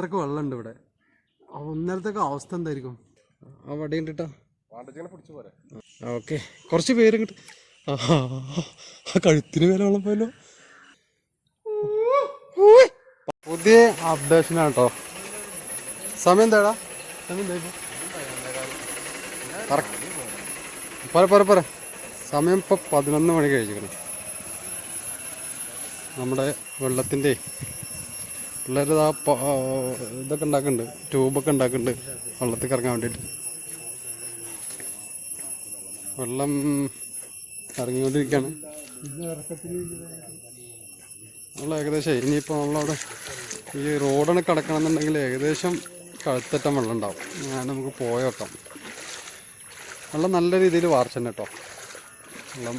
അത്രയ്ക്ക് വെള്ളമുണ്ട് ഇവിടെ. ഒന്നരത്തൊക്കെ അവസ്ഥ എന്തായിരിക്കും? ആ വടി കണ്ടിട്ടാ ഓക്കെ. കുറച്ച് പേര് ആ കഴുത്തിന് വില വെള്ളം പോയല്ലോ. പുതിയ അപ്ഡേഷൻ ആട്ടോ സമയം എന്താടാ? സമയം പറ പറ പറ സമയം ഇപ്പൊ പതിനൊന്ന് മണി കഴിച്ചിരിക്കണം നമ്മുടെ വെള്ളത്തിന്റെ പിള്ളേർ ആ ഇതൊക്കെ ഉണ്ടാക്കുന്നുണ്ട് ട്യൂബൊക്കെ ഉണ്ടാക്കുന്നുണ്ട് വെള്ളത്തിൽ ഇറങ്ങാൻ വേണ്ടിയിട്ട് വെള്ളം ഇറങ്ങിക്കൊണ്ടിരിക്കുകയാണ് നമ്മൾ ഏകദേശം ഇനിയിപ്പോൾ നമ്മളവിടെ ഈ റോഡാണ് കിടക്കണമെന്നുണ്ടെങ്കിൽ ഏകദേശം കഴുത്തറ്റം വെള്ളം ഉണ്ടാവും. ഞാൻ നമുക്ക് പോയി വെക്കാം വെള്ളം നല്ല രീതിയിൽ വാർച്ചന്നെ കേട്ടോ വെള്ളം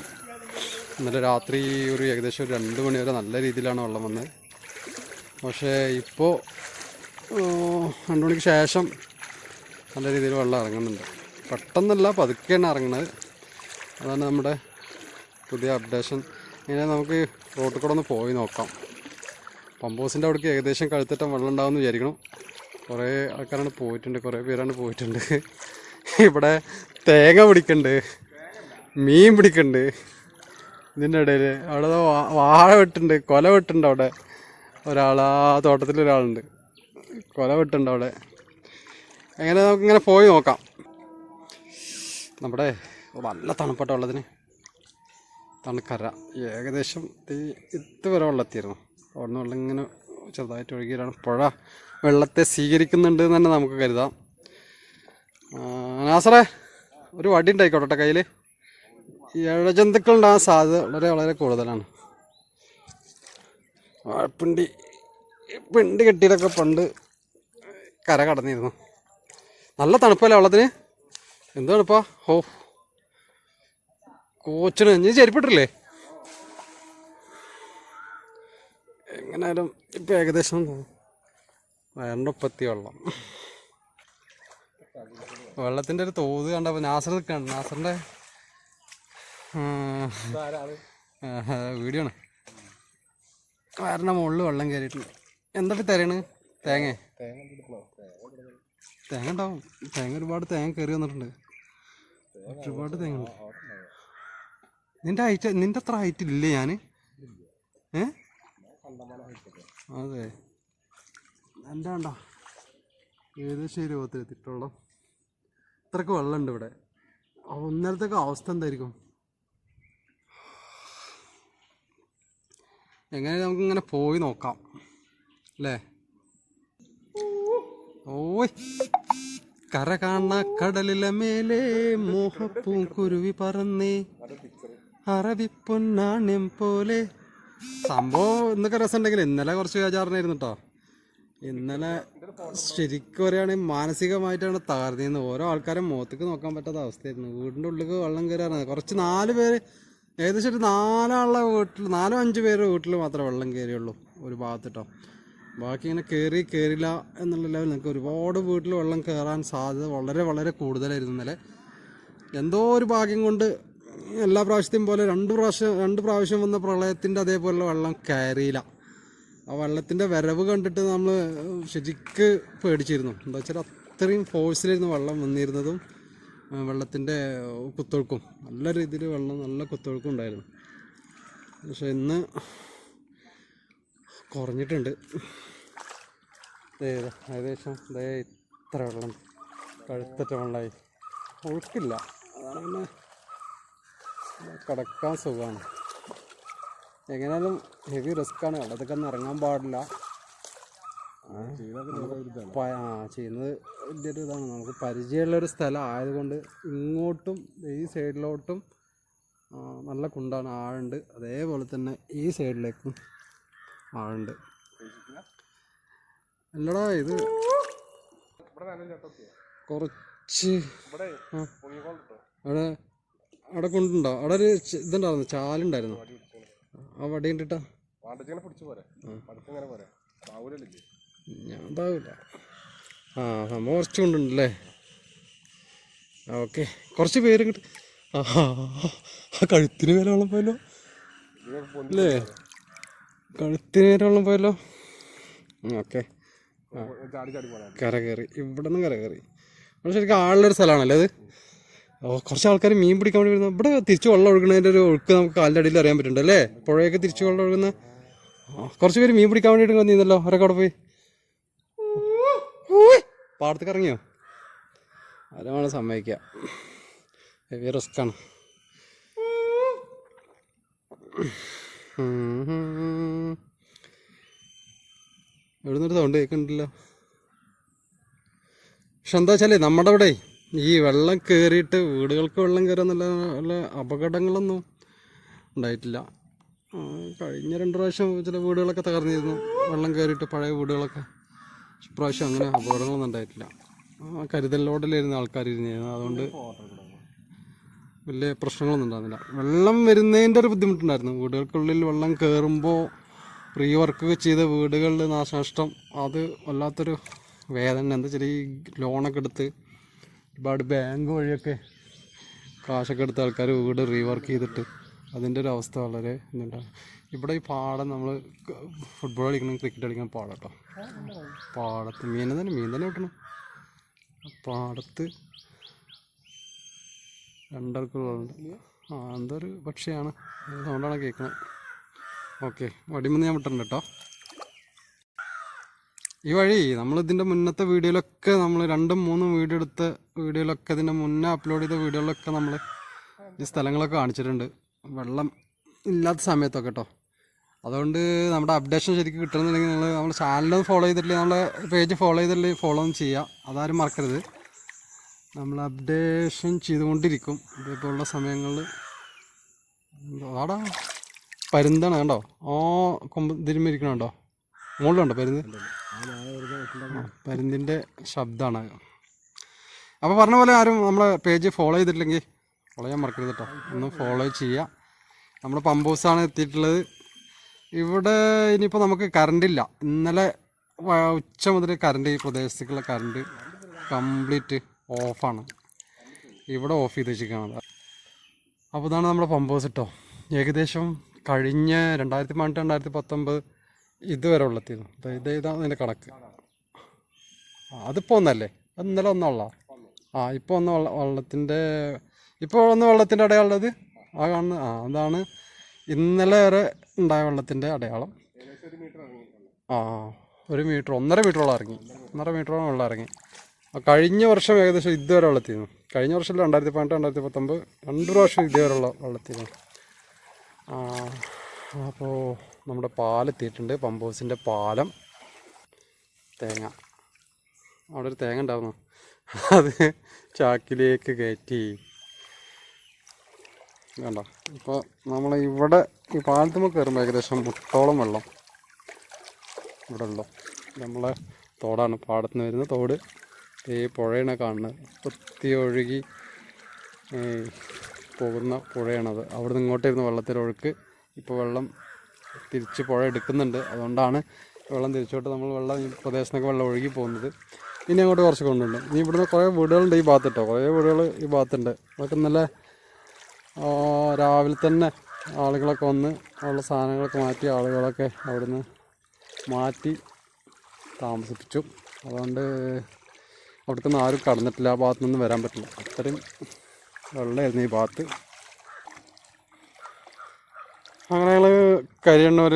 ഇന്നലെ രാത്രി ഒരു ഏകദേശം ഒരു രണ്ട് മണി വരെ നല്ല രീതിയിലാണ് വെള്ളം വന്നത് പക്ഷേ ഇപ്പോൾ രണ്ട് മണിക്ക് ശേഷം നല്ല രീതിയിൽ വെള്ളം ഇറങ്ങുന്നുണ്ട്. പെട്ടെന്നല്ല പതുക്കെയാണ് ഇറങ്ങുന്നത്. അതാണ് നമ്മുടെ പുതിയ അപ്ഡേഷൻ. ഇങ്ങനെ നമുക്ക് റോട്ടിൽ കൂടെ ഒന്ന് പോയി നോക്കാം. പമ്പോസിന്റെ അവിടേക്ക് ഏകദേശം കഴുത്തറ്റം വെള്ളം ഉണ്ടാവുമെന്ന് വിചാരിക്കണം കുറേ ആൾക്കാരാണ് പോയിട്ടുണ്ട് കുറേ പേരാണ് പോയിട്ടുണ്ട്. ഇവിടെ തേങ്ങ പിടിക്കണ്ട് മീൻ പിടിക്കണ്ട്. ഇതിന്റെ ഇടയിൽ അവിടെ വാഴ വെട്ടുണ്ട് കൊല വെട്ടുണ്ട് അവിടെ. ഒരാൾ ആ തോട്ടത്തിൽ ഒരാളുണ്ട്. കൊല വെട്ടുണ്ട് അവിടെ. എങ്ങനെ നമുക്കിങ്ങനെ പോയി നോക്കാം. നമ്മുടെ നല്ല തണുപ്പട്ട വെള്ളത്തിന് തണുക്കര. ഏകദേശം ഈ ഇതുവരെ വെള്ളത്തിയിരുന്നു അവിടുന്ന് വെള്ളം ഇങ്ങനെ ചെറുതായിട്ട് ഒഴുകിയാണ് പുഴ വെള്ളത്തെ സ്വീകരിക്കുന്നുണ്ട് എന്ന് തന്നെ നമുക്ക് കരുതാം. നാസറേ ഒരു വടി ഉണ്ടായിക്കോട്ടെ കയ്യിൽ ഇഴജന്തുക്കൾ ഉണ്ടാകാൻ സാധ്യത വളരെ വളരെ കൂടുതലാണ്. വാഴപ്പിണ്ടി പിണ്ടി കെട്ടിയിലൊക്കെ പണ്ട് കര കടന്നിരുന്നു. നല്ല തണുപ്പല്ലേ വെള്ളത്തിന്? എന്ത് ഹോ. കോച്ചിന് ഞാൻ ചെരിപ്പിട്ടില്ലേ? എങ്ങനായാലും ഇപ്പം ഏകദേശം വേണ്ടപ്പത്തി വെള്ളം. വെള്ളത്തിന്റെ ഒരു തോത് കണ്ടപ്പോൾ നാസർ നിൽക്കാണ് നാസറിന്റെ വീഡിയോ ആണ്. വയറിന്റെ മുകളിൽ വെള്ളം കയറിയിട്ടുണ്ട് എന്തൊക്കെ തരണ്? തേങ്ങ. തേങ്ങ ഉണ്ടാവും. തേങ്ങ ഒരുപാട് തേങ്ങ കയറി വന്നിട്ടുണ്ട്. ഒരുപാട് തേങ്ങ ഉണ്ട്. നിന്റെ ഹൈറ്റ് നിന്റെ അത്ര ഹൈറ്റ് ഇല്ലേ ഞാൻ അതെ. എന്റെ കണ്ടോ ഏകദേശം ഇരുപത്തിലെത്തിട്ടുള്ള ഇത്രക്ക് വെള്ളമുണ്ട് ഇവിടെ. ഒന്നരത്തൊക്കെ അവസ്ഥ എന്തായിരിക്കും? എങ്ങനെ നമുക്കിങ്ങനെ പോയി നോക്കാം. അല്ലേ? ഓയ്. കര കാണ കടലിലെ മേലെ മോഹപ്പൂ കുരുവി പറന്നേ. അറബിപ്പൊന്നാണ്യം പോലെ. സംഭവം ഇന്നൊക്കെ രസമുണ്ടെങ്കിൽ ഇന്നലെ കുറച്ച് വിചാരണായിരുന്നു കേട്ടോ ഇന്നലെ ശരിക്കും പറയുകയാണെങ്കിൽ മാനസികമായിട്ടാണ് തകർന്നിരുന്നത് ഓരോ ആൾക്കാരും മുഖത്തേക്ക് നോക്കാൻ പറ്റാത്ത അവസ്ഥയായിരുന്നു. വീടിന്റെ ഉള്ളിലേക്ക് വെള്ളം കയറാറുണ്ട് കുറച്ച് നാല് പേര് ഏകദേശം ഒരു നാലാളുടെ വീട്ടിൽ നാലോ അഞ്ച് പേരുടെ വീട്ടിൽ മാത്രമേ വെള്ളം കയറിയുള്ളൂ ഒരു ഭാഗത്ത് കേട്ടോ ബാക്കി ഇങ്ങനെ കയറി കയറില്ല എന്നുള്ള ലെവൽ നിങ്ങൾക്ക് ഒരുപാട് വീട്ടിൽ വെള്ളം കയറാൻ സാധ്യത വളരെ വളരെ കൂടുതലായിരുന്നു ഇന്നലെ. എന്തോ ഒരു ഭാഗ്യം കൊണ്ട് എല്ലാ പ്രാവശ്യത്തെയും പോലെ രണ്ട് പ്രാവശ്യം രണ്ട് പ്രാവശ്യം വന്ന പ്രളയത്തിന്റെ അതേപോലെ വെള്ളം കയറിയില്ല. ആ വെള്ളത്തിന്റെ വരവ് കണ്ടിട്ട് നമ്മൾ ശരിക്ക് പേടിച്ചിരുന്നു. എന്താ വെച്ചാൽ അത്രയും ഫോഴ്സിലായിരുന്നു വെള്ളം വന്നിരുന്നതും. വെള്ളത്തിന്റെ കുത്തൊഴുക്കും. നല്ല രീതിയിൽ വെള്ളം നല്ല കുത്തൊഴുക്കും ഉണ്ടായിരുന്നു. പക്ഷെ ഇന്ന് കുറഞ്ഞിട്ടുണ്ട്. ഏകദേശം ഇത്ര വെള്ളം കഴുത്തറ്റ വെള്ളമായി ഒഴുക്കില്ല. അതാണ് കിടക്കാൻ സുഖമാണ്. എങ്ങനെയാലും ഹെവി റിസ്ക്കാണ് വെള്ളത്തൊക്കെ ഒന്നും ഇറങ്ങാൻ പാടില്ല. ചെയ്യുന്നത് വലിയൊരു ഇതാണ് നമുക്ക് പരിചയമുള്ളൊരു സ്ഥലം ആയതുകൊണ്ട് ഇങ്ങോട്ടും ഈ സൈഡിലോട്ടും നല്ല കുണ്ടാണ് ആഴുണ്ട്. അതേപോലെ തന്നെ ഈ സൈഡിലേക്കും ആഴുണ്ട്. അല്ലടാ ഇത് കുറച്ച്. അവിടെ അവിടെ കൊണ്ടുണ്ടോ? അവിടെ ഒരു ഇതുണ്ടായിരുന്നു ചാലുണ്ടായിരുന്നു. ആ വടി കണ്ടിട്ടാ? ഞാൻ ഉണ്ടാവില്ല ആ സംഭവം കുറച്ച് കൊണ്ടുണ്ടല്ലേ ഓക്കെ. കുറച്ച് പേര് കിട്ടും ആ കഴുത്തിന് വില വെള്ളം പോയല്ലോ. അല്ലേ? കഴുത്തിന് വില വെള്ളം പോയല്ലോ. ഓക്കെ. കര കയറി. ഇവിടെ നിന്ന് കര കയറി. ഇവിടെ ശരിക്കും ആളുള്ളൊരു സ്ഥലമാണല്ലേ അത്? കുറച്ച് ആൾക്കാർ മീൻ പിടിക്കാൻ വേണ്ടി വരുന്നത് ഇവിടെ തിരിച്ച് വെള്ളം ഒഴുകുന്നതിന്റെ ഒരു ഒഴുക്ക് നമുക്ക് കാലിന്റെ അടിയിൽ അറിയാൻ പറ്റുന്നുണ്ട് അല്ലേ? പുഴയൊക്കെ തിരിച്ച് വെള്ളം ഒഴുകുന്ന കുറച്ച് പേര് മീൻ പിടിക്കാൻ വേണ്ടിയിട്ട് വന്നിരുന്നല്ലോ. അവരൊക്കെ അവിടെ പോയി. പാടത്തേക്ക് ഇറങ്ങിയോ ആരാണ് സമ്മതിക്കുക ഹെവി റിസ്ക്കാണ് എവിടുന്നൊരു സൗണ്ട് കേൾക്കുന്നുണ്ടല്ലോ. പക്ഷെ എന്താ വെച്ചാലേ നമ്മുടെ ഇവിടെ ഈ വെള്ളം കയറിയിട്ട് വീടുകൾക്ക് വെള്ളം കയറുന്നുള്ള നല്ല അപകടങ്ങളൊന്നും ഉണ്ടായിട്ടില്ല. കഴിഞ്ഞ രണ്ട് പ്രാവശ്യം ചില വീടുകളൊക്കെ തകർന്നിരുന്നു. വെള്ളം കയറിയിട്ട് പഴയ വീടുകളൊക്കെ. ഇപ്രാവശ്യം അങ്ങനെ അപകടങ്ങളൊന്നും ഉണ്ടായിട്ടില്ല. കരുതലോടലിരുന്ന ആൾക്കാർ ഇരുന്നിരുന്നത് അതുകൊണ്ട് വലിയ പ്രശ്നങ്ങളൊന്നും ഉണ്ടായിരുന്നില്ല. വെള്ളം വരുന്നതിന്റെ ഒരു ബുദ്ധിമുട്ടുണ്ടായിരുന്നു. വീടുകൾക്കുള്ളിൽ വെള്ളം കയറുമ്പോൾ റീ വർക്ക് ചെയ്ത വീടുകളിൽ നാശനഷ്ടം അത് വല്ലാത്തൊരു വേദന. എന്താ വെച്ചാൽ ഈ ലോണൊക്കെ എടുത്ത് ഒരുപാട് ബാങ്ക് വഴിയൊക്കെ കാശൊക്കെ എടുത്ത ആൾക്കാർ വീട് റീവർക്ക് ചെയ്തിട്ട് അതിന്റെ ഒരു അവസ്ഥ വളരെ ഇതുണ്ടാകും ഇവിടെ ഈ പാടം നമ്മൾ ഫുട്ബോൾ കളിക്കണം ക്രിക്കറ്റ് കളിക്കണം പാടം കേട്ടോ പാടത്ത് മീൻ തന്നെ മീൻ തന്നെ കിട്ടണം പാടത്ത് രണ്ടാൾക്കുള്ളുണ്ട് ആ എന്തൊരു പക്ഷിയാണ്. സൗണ്ടാണ് കേൾക്കുന്നത് ഓക്കെ വടിമുന്ന് ഞാൻ വിട്ടിട്ടുണ്ട് കേട്ടോ. ഈ വഴി നമ്മൾ ഇതിന്റെ മുന്നത്തെ വീഡിയോയിലൊക്കെ നമ്മൾ രണ്ടും മൂന്നും വീഡിയോ എടുത്ത വീഡിയോയിലൊക്കെ ഇതിന്റെ മുന്നേ അപ്ലോഡ് ചെയ്ത വീഡിയോയിലൊക്കെ നമ്മൾ ഈ സ്ഥലങ്ങളൊക്കെ കാണിച്ചിട്ടുണ്ട്. വെള്ളം ഇല്ലാത്ത സമയത്തൊക്കെ കേട്ടോ അതുകൊണ്ട് നമ്മുടെ അപ്ഡേഷൻ ശരിക്കും കിട്ടണമെന്നുണ്ടെങ്കിൽ നിങ്ങൾ നമ്മുടെ ചാനലൊന്നും ഫോളോ ചെയ്തിട്ടില്ല നമ്മളെ പേജ് ഫോളോ ചെയ്തിട്ടില്ല ഫോളോ ഒന്നും ചെയ്യുക അതാരും മറക്കരുത്. നമ്മൾ അപ്ഡേഷൻ ചെയ്തുകൊണ്ടിരിക്കും. ഇതേപോലുള്ള സമയങ്ങളിൽ ആടാ പരുന്താണ് കണ്ടോ? ഓ കൊമ്പ് കണ്ടോ മുകളിലുണ്ടോ പരുന്ത്? പരുന്തിന്റെ ശബ്ദമാണ്. അപ്പോൾ പറഞ്ഞ പോലെ ആരും നമ്മളെ പേജ് ഫോളോ ചെയ്തിട്ടില്ലെങ്കിൽ ഫോളോ ചെയ്യാൻ മറക്കരുത് കേട്ടോ ഒന്ന് ഫോളോ ചെയ്യുക നമ്മൾ പമ്പൂസാണ് എത്തിയിട്ടുള്ളത്. ഇവിടെ ഇനിയിപ്പോൾ നമുക്ക് കറണ്ടില്ല ഇന്നലെ ഉച്ച മുതൽ കറണ്ട് ഈ പ്രദേശത്തേക്കുള്ള കറണ്ട് കംപ്ലീറ്റ് ഓഫാണ് ഇവിടെ ഓഫ് ചെയ്ത് വെച്ചിരിക്കുകയാണ്. അപ്പോൾ ഇതാണ് നമ്മുടെ പമ്പോസ് കേട്ടോ ഏകദേശം കഴിഞ്ഞ രണ്ടായിരത്തി പതിനെട്ട് രണ്ടായിരത്തി പത്തൊമ്പത് ഇതുവരെ ഉള്ളെത്തിയിരുന്നു ദേ- ഇത് ഇതാണ് അതിന്റെ കണക്ക്. അതിപ്പോൾ ഒന്നല്ലേ? അത് ഇന്നലെ ഒന്നുള്ള ആ ഇപ്പോൾ ഒന്ന് വള്ള വെള്ളത്തിന്റെ ഇപ്പോൾ ഒന്ന് വെള്ളത്തിന്റെ അടയാളത് ആ കാണുന്ന ആ അതാണ് ഇന്നലെ വരെ ഉണ്ടായ വെള്ളത്തിന്റെ അടയാളം. ആ ഒരു മീറ്റർ ഒന്നര മീറ്ററോളം ഇറങ്ങി. ഒന്നര മീറ്ററോളം വെള്ളം ഇറങ്ങി. കഴിഞ്ഞ വർഷം ഏകദേശം ഇതുവരെ വെള്ളത്തിരുന്നു. കഴിഞ്ഞ വർഷം രണ്ടായിരത്തി പതിനെട്ട് രണ്ടായിരത്തി പത്തൊമ്പത് രണ്ട് പ്രാവശ്യം ഇതുവരെ ഉള്ള വെള്ളത്തിരുന്നു. അപ്പോൾ നമ്മുടെ പാലെത്തിയിട്ടുണ്ട് പമ്പ് ഹൗസിന്റെ പാലം. തേങ്ങ. അവിടെ ഒരു തേങ്ങ ഉണ്ടായിരുന്നു. അത് ചാക്കിലേക്ക് കയറ്റി വേണ്ട ഇപ്പോൾ നമ്മൾ ഇവിടെ ഈ പാലത്തുമ്പോൾ കയറുമ്പോൾ ഏകദേശം മുട്ടോളം വെള്ളം ഇവിടെ ഉള്ളു. നമ്മളെ തോടാണ്. പാടത്ത് നിന്ന് വരുന്ന തോട്. ഈ പുഴയാണ് കാണുന്നത്. കുത്തി ഒഴുകി പോകുന്ന പുഴയാണത്. അവിടെ നിന്ന് ഇങ്ങോട്ടായിരുന്നു വെള്ളത്തിലൊഴുക്ക് ഇപ്പോൾ വെള്ളം തിരിച്ച് പുഴ എടുക്കുന്നുണ്ട്. അതുകൊണ്ടാണ് വെള്ളം തിരിച്ചോട്ട് നമ്മൾ വെള്ളം ഈ പ്രദേശത്തൊക്കെ വെള്ളം ഒഴുകി പോകുന്നത്. ഇനി അങ്ങോട്ട് കുറച്ച് കൊണ്ടുണ്ട്. ഇനി ഇവിടുന്ന് കുറേ വീടുകളുണ്ട് ഈ ഭാഗത്ത് കേട്ടോ. കുറേ വീടുകൾ ഈ ഭാഗത്തുണ്ട്. അതൊക്കെ നല്ല രാവിലെ തന്നെ ആളുകളൊക്കെ വന്ന് ഉള്ള സാധനങ്ങളൊക്കെ മാറ്റി ആളുകളൊക്കെ അവിടുന്ന് മാറ്റി താമസിപ്പിച്ചു. അതുകൊണ്ട് അവിടുത്തെ നിന്ന് ആരും കടന്നിട്ടില്ല. ആ ഭാഗത്തു നിന്ന് വരാൻ പറ്റില്ല. അത്രയും വെള്ളമായിരുന്നു ഈ ഭാഗത്ത്. അങ്ങനെ ഞങ്ങൾ കരിയണ്ണൂർ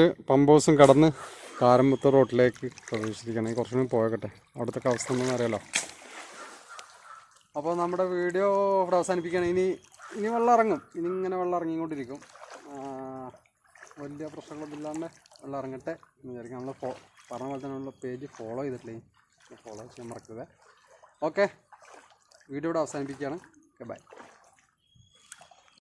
ഹൗസും കടന്ന് കാരമ്പുത്ത റോട്ടിലേക്ക് പ്രവേശിച്ചിരിക്കണം കുറച്ചും കൂടി പോയക്കട്ടെ. അവിടുത്തെ അവസ്ഥ എന്താണെന്ന് അറിയാലോ. അപ്പോൾ നമ്മുടെ വീഡിയോ ഇവിടെ അവസാനിപ്പിക്കുകയാണ്. ഇനി ഇനി വെള്ളം ഇറങ്ങും. ഇനി ഇങ്ങനെ വെള്ളം ഇറങ്ങിക്കൊണ്ടിരിക്കും. വലിയ പ്രശ്നങ്ങളൊന്നും ഇല്ലാണ്ട് വെള്ളം ഇറങ്ങട്ടെ എന്ന് വിചാരിക്കും നമ്മൾ ഫോ പറഞ്ഞ പോലെ തന്നെ നമ്മൾ പേജ് ഫോളോ ചെയ്തിട്ടില്ലേ? ഫോളോ ചെയ്യാൻ മറക്കുക ഓക്കെ വീഡിയോ ഇവിടെ അവസാനിപ്പിക്കുകയാണ്. Okay bye